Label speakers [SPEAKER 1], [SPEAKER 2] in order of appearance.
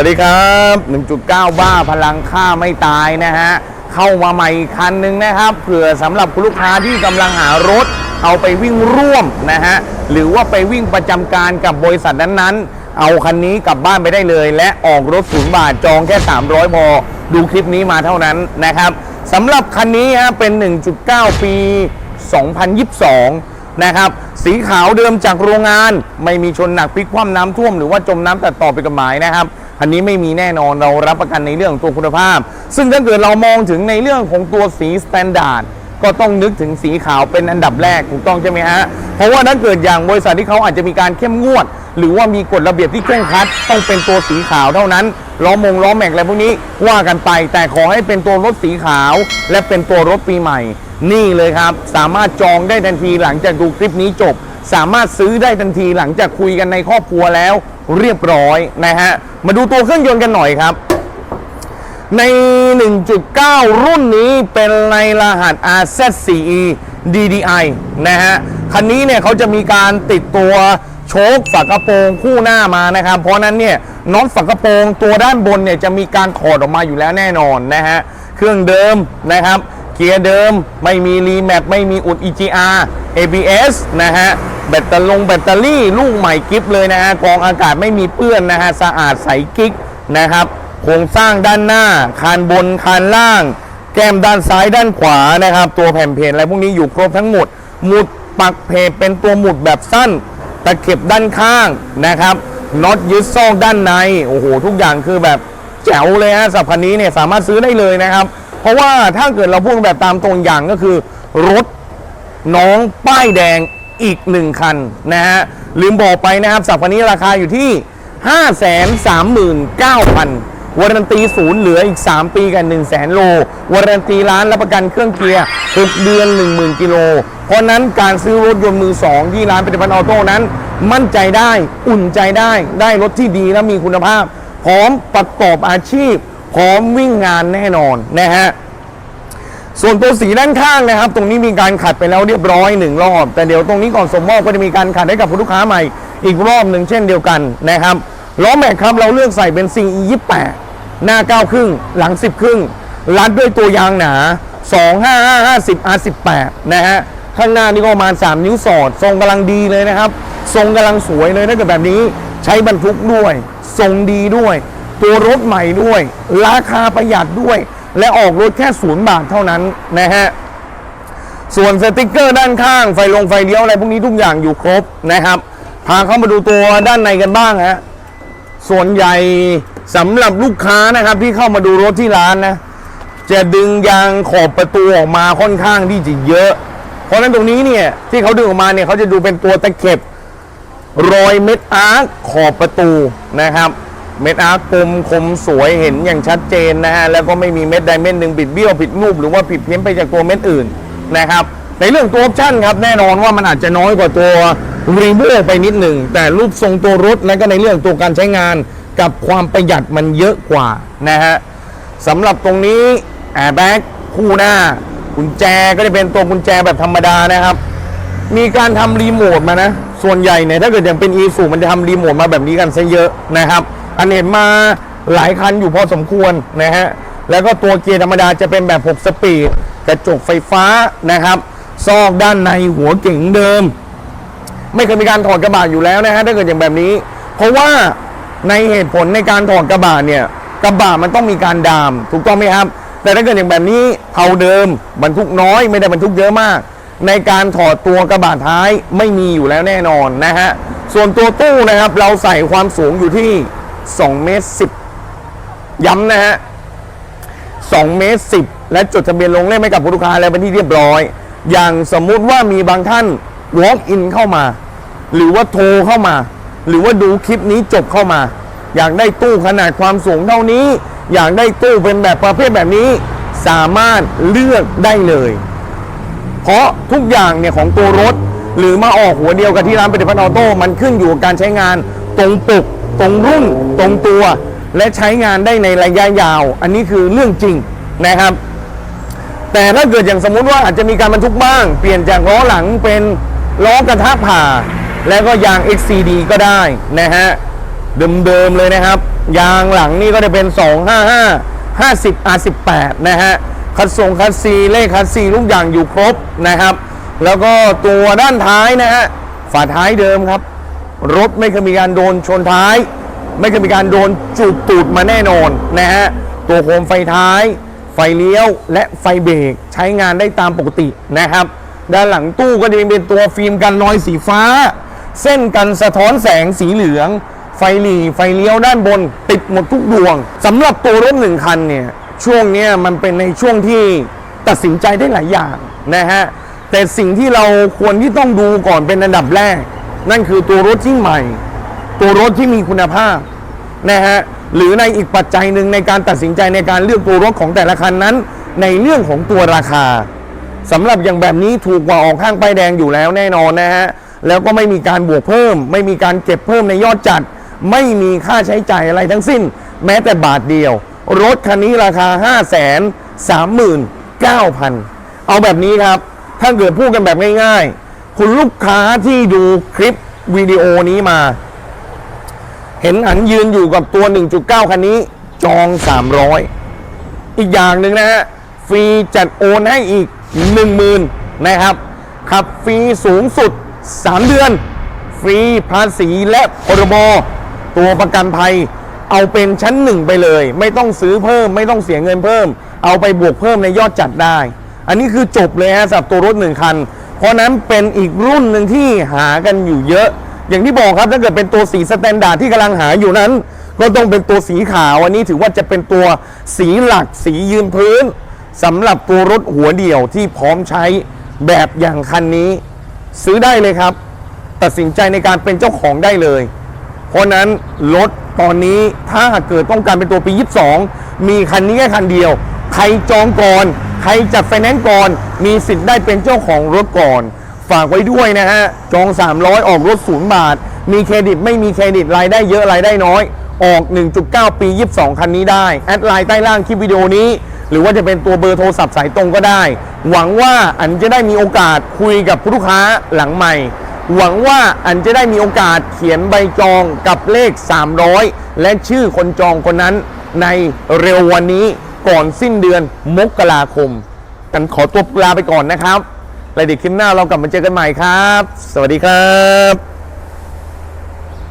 [SPEAKER 1] วัสดีครับ 1.9 บ้าพลังค่าไม่ตายนะฮะ เข้ามาใหม่คันหนึ่งนะครับ เผื่อสำหรับคุณลูกค้าที่กำลังหารถ เอาไปวิ่งร่วมนะฮะ หรือว่าไปวิ่งประจำการกับบริษัทนั้นๆ เอาคันนี้กลับบ้านไปได้เลย และออกรถศูนย์บาทจองแค่ 300 พอ ดูคลิปนี้มาเท่านั้นนะครับสำหรับคันนี้ฮะเป็น 1.9 ปี 2022นะครับสีขาวเดิมจากโรงงานไม่มีชนหนักพลิกคว่ำน้ำท่วมหรือว่าจมน้ำตัดต่อไปกับหมายนะครับ อันนี้ไม่มีแน่นอนเรารับประกันในเรื่องตัวคุณภาพ ซึ่งถ้าเกิดเรามองถึงในเรื่องของตัวสีสแตนดาร์ดก็ต้องนึกถึงสีขาวเป็นอันดับแรกถูกต้องใช่ไหมฮะ เพราะว่าถ้าเกิดอย่างบริษัทที่เขาอาจจะมีการเข้มงวด หรือว่ามีกฎระเบียบที่เคร่งครัด ต้องเป็นตัวสีขาวเท่านั้นล้อมงล้อแม็กอะไรพวกนี้ว่ากันไป แต่ขอให้เป็นตัวรถสีขาว และเป็นตัวรถปีใหม่ นี่เลยครับ สามารถจองได้ทันทีหลังจากดูคลิปนี้จบ สามารถซื้อได้ทันทีหลังจากคุยกันในครอบครัวแล้วเรียบร้อยนะฮะ มาดูตัวเครื่องยนต์กันหน่อยครับ ใน 1.9 รุ่นนี้เป็นในรหัส RZ4E DDI นะฮะ คันนี้เนี่ยเขาจะมีการติดตัวโชคฝากระโปรงคู่หน้ามานะครับ เพราะนั้นเนี่ยน็อตฝากระโปรงตัวด้านบนเนี่ยจะมีการถอดออกมาอยู่แล้วแน่นอนนะฮะ เครื่องเดิมนะครับ เกียร์เดิมไม่มีรีแมปไม่มีอุด EGR ABS นะฮะแบตเตอรี่แบตเตอรี่ลูกใหม่กิฟเลยนะฮะกรองอากาศไม่มีเปื้อนนะฮะสะอาดใสกิ๊กนะครับโครงสร้างด้านหน้า คานบนคานล่าง แก้มด้านซ้ายด้านขวานะครับ ตัวแผ่นเพจอะไรพวกนี้อยู่ครบทั้งหมด หมุดปักเพจเป็นตัวหมุดแบบสั้น ตะเข็บด้านข้างนะครับน็อตยึดซอกด้านใน โอ้โห ทุกอย่างคือแบบแจ๋วเลยฮะสับคันนี้เนี่ยสามารถซื้อได้เลยนะครับ เพราะว่าถ้าเกิดเราพูดแบบตามตรงอย่างก็คือ รถน้องป้ายแดงอีกหนึ่งคันนะฮะลืมบอกไปนะครับสับคันนี้ราคาอยู่ที่ 539,000วารันตีศูนย์เหลืออีก 3 ปีกัน 1 0 0 0 0แสนโลวารันตีร้านรับประกันเครื่องเกียร์6เดือน 10,000 กิโล เพราะนั้นการซื้อรถยนต์มือ 2 ที่ร้านผลิตภัณฑ์ออโต้นั้น มั่นใจได้อุ่นใจได้ ได้รถที่ดีและมีคุณภาพ พร้อมประกอบอาชีพ พร้อมวิ่งงานแน่นอนนะฮะส่วนตัวสีด้านข้างนะครับ ตรงนี้มีการขัดไปแล้วเรียบร้อยหนึ่งรอบ แต่เดี๋ยวตรงนี้ก่อนส่งมอบก็จะมีการขัดให้กับผู้ลูกค้าใหม่อีกรอบหนึ่งเช่นเดียวกันนะครับล้อแม็กครับเราเลือกใส่เป็น CE 28หน้า9ครึ่งหลัง10ครึ่งรัดด้วยตัวยางหนา25 50 R18 นะฮะข้างหน้านี่ก็ประมาณ 3 นิ้วสอด ทรงกำลังดีเลยนะครับ ทรงกำลังสวยเลยถ้าเกิดแบบนี้ใช้บรรทุกด้วย ทรงดีด้วย ตัวรถใหม่ด้วย ราคาประหยัดด้วย และออกรถแค่ศูนย์บาทเท่านั้นนะฮะส่วนสติกเกอร์ด้านข้างไฟลงไฟเลี้ยวอะไรพวกนี้ทุกอย่างอยู่ครบนะครับพาเข้ามาดูตัวด้านในกันบ้างฮะส่วนใหญ่สำหรับลูกค้านะครับที่เข้ามาดูรถที่ร้านนะจะดึงยางขอบประตูออกมาค่อนข้างที่จะเยอะ เพราะฉะนั้นตรงนี้เนี่ยที่เขาดึงออกมาเนี่ยเขาจะดูเป็นตัวตะเข็บรอยเม็ดอาร์ขอบประตูนะครับ เม็ดอาร์คกลมคมสวยเห็นอย่างชัดเจนนะฮะแล้วก็ไม่มีเม็ดใดเม็ดหนึ่งบิดเบี้ยวผิดรูปหรือว่าผิดเพี้ยนไปจากตัวเม็ดอื่นนะครับในเรื่องตัวออปชั่นครับแน่นอนว่ามันอาจจะน้อยกว่าตัวรีโวไปนิดหนึ่งแต่รูปทรงตัวรถและก็ในเรื่องตัวการใช้งานกับความประหยัดมันเยอะกว่านะฮะสำหรับตรงนี้แอร์แบ็กคู่หน้ากุญแจก็จะเป็นตัวกุญแจแบบธรรมดานะครับ มีการทำรีโมทมานะ ส่วนใหญ่เนี่ยถ้าเกิดอย่างเป็น e สูมันจะทำรีโมทมาแบบนี้กันซะเยอะนะครับ อันเห็นมาหลายคันอยู่พอสมควรนะฮะ แล้วก็ตัวเกียร์ธรรมดาจะเป็นแบบ 6 สปีดกระจกไฟฟ้านะครับซอกด้านในหัวเก๋งเดิม ไม่เคยมีการถอดกระบะอยู่แล้วนะฮะถ้าเกิดอย่างแบบนี้ เพราะว่าในเหตุผลในการถอดกระบะเนี่ยกระบะมันต้องมีการดาม ถูกต้องไหมครับ แต่ถ้าเกิดอย่างแบบนี้เผาเดิมบรรทุกน้อยไม่ได้บรรทุกเยอะมาก ในการถอดตัวกระบะท้ายไม่มีอยู่แล้วแน่นอนนะฮะส่วนตัวตู้นะครับเราใส่ความสูงอยู่ที่ 2 เมตร 10 ย้ำนะฮะ2เมตร 10 และจดทะเบียนลงเล่มให้กับผู้ลูกค้าแล้วเป็นที่เรียบร้อย อย่างสมมุติว่ามีบางท่าน walk in เข้ามา หรือว่าโทรเข้ามา หรือว่าดูคลิปนี้จบเข้ามา อยากได้ตู้ขนาดความสูงเท่านี้ อยากได้ตู้เป็นแบบประเภทแบบนี้ สามารถเลือกได้เลย เพราะทุกอย่างเนี่ยของตัวรถหรือมาออกหัวเดียวกับที่ร้านผลิตภัณฑ์ออโต้มันขึ้นอยู่กับการใช้งานตรงปกตรงรุ่น ตรงตัว และใช้งานได้ในระยะยาว อันนี้คือเรื่องจริงนะครับ แต่ถ้าเกิดอย่างสมมุติว่าอาจจะมีการบรรทุกบ้าง เปลี่ยนจากล้อหลังเป็นล้อกระทะผ่า แล้วก็ยาง XCD ก็ได้นะฮะเดิมๆเลยนะครับ ยางหลังนี่ก็จะเป็น 255 50 R18 นะฮะ คัดส่งคัดซีเลขคัดซีทุกอย่างอยู่ครบนะครับ แล้วก็ตัวด้านท้ายนะฮะ ฝาท้ายเดิมครับ รถไม่เคยมีการโดนชนท้าย ไม่เคยมีการโดนจูบตูดมาแน่นอนนะฮะตัวโคมไฟท้าย ไฟเลี้ยวและไฟเบรกใช้งานได้ตามปกตินะครับ ด้านหลังตู้ก็จะเป็นตัวฟิล์มกันรอยสีฟ้า เส้นกันสะท้อนแสงสีเหลือง ไฟหลีไฟเลี้ยวด้านบน ติดหมดทุกดวงสำหรับตัวรถหนึ่งคันเนี่ยช่วงนี้มันเป็นในช่วงที่ตัดสินใจได้หลายอย่างนะฮะแต่สิ่งที่เราควรที่ต้องดูก่อนเป็นอันดับแรก นั่นคือตัวรถที่ใหม่ ตัวรถที่มีคุณภาพนะฮะหรือในอีกปัจจัยหนึ่งในการตัดสินใจในการเลือกตัวรถของแต่ละคันนั้น ในเรื่องของตัวราคาสำหรับอย่างแบบนี้ถูกกว่าออกข้างป้ายแดงอยู่แล้วแน่นอนนะฮะแล้วก็ไม่มีการบวกเพิ่ม ไม่มีการเก็บเพิ่มในยอดจัด ไม่มีค่าใช้จ่ายอะไรทั้งสิ้น แม้แต่บาทเดียว รถคันนี้ราคา 5 3 3 9 0 0 0 เอาแบบนี้ครับ ถ้าเกิดพูดกันแบบง่าย ๆ คุณลูกค้าที่ดูคลิปวิดีโอนี้มา เห็นอันยืนอยู่กับตัว 1.9 คันนี้ จอง 300 อีกอย่างหนึ่งนะฮะ ฟรีจัดโอนให้อีก 10,000 นะครับ ขับฟรีสูงสุด 3 เดือน ฟรีภาษีและพรบตัวประกันภัย เอาเป็นชั้นหนึ่งไปเลย ไม่ต้องซื้อเพิ่ม ไม่ต้องเสียเงินเพิ่ม เอาไปบวกเพิ่มในยอดจัดได้ อันนี้คือจบเลยฮะสำหรับตัวรถหนึ่งคัน เพราะนั้นเป็นอีกรุ่นหนึ่งที่หากันอยู่เยอะ อย่างที่บอกครับถ้าเกิดเป็นตัวสีสแตนดาร์ดที่กำลังหาอยู่นั้น ก็ต้องเป็นตัวสีขาวอันนี้ถือว่าจะเป็นตัวสีหลักสียืนพื้นสำหรับตัวรถหัวเดี่ยวที่พร้อมใช้แบบอย่างคันนี้ ซื้อได้เลยครับ ตัดสินใจในการเป็นเจ้าของได้เลย เพราะนั้นรถตอนนี้ถ้าเกิดต้องการเป็นตัวปี 22 มีคันนี้แค่คันเดียว ใครจองก่อน ใครจัดไฟแนนซ์ก่อน มีสิทธิ์ได้เป็นเจ้าของรถก่อน ฝากไว้ด้วยนะฮะจอง 300 ออกรถศูนย์บาท มีเครดิตไม่มีเครดิตรายได้เยอะรายได้น้อย ออก 1.9 ปี 22 คันนี้ได้ แอดไลน์ใต้ล่างคลิปวิดีโอนี้ หรือว่าจะเป็นตัวเบอร์โทรศัพท์สายตรงก็ได้ หวังว่าอันจะได้มีโอกาสคุยกับผู้ลูกค้าหลังใหม่ หวังว่าอันจะได้มีโอกาสเขียนใบจองกับเลข 300 และชื่อคนจองคนนั้น ในเร็ววันนี้ก่อนสิ้นเดือนมกราคม กันขอตัวลาไปก่อนนะครับ แล้วเดี๋ยวคลิปหน้าเรากลับมาเจอกันใหม่ครับ สวัสดีครับ